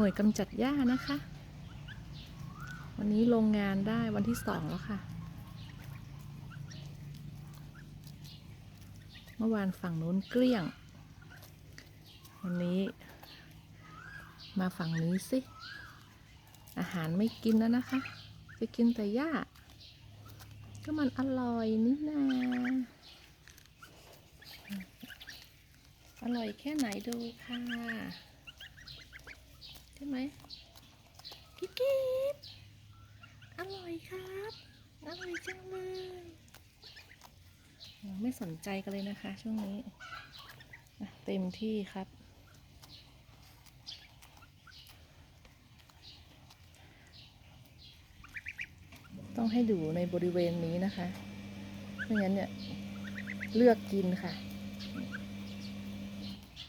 หน่วยกำจัดหญ้านะคะ วันนี้ลงงานได้วันที่สองแล้วค่ะ เมื่อวานฝั่งนู้นเกลี้ยง วันนี้มาฝั่งนี้สิ อาหารไม่กินแล้วนะคะ จะกินแต่หญ้า ก็มันอร่อยนี่นาอร่อยแค่ไหนดูค่ะ ช่ไหมกิ๊บกิ๊บอร่อยครับอร่อยจังเลยไม่สนใจกันเลยนะคะ ช่วงนี้เต็มที่ครับ ต้องให้ดูในบริเวณนี้นะคะไม่งั้นเนี่ยเลือกกินค่ะ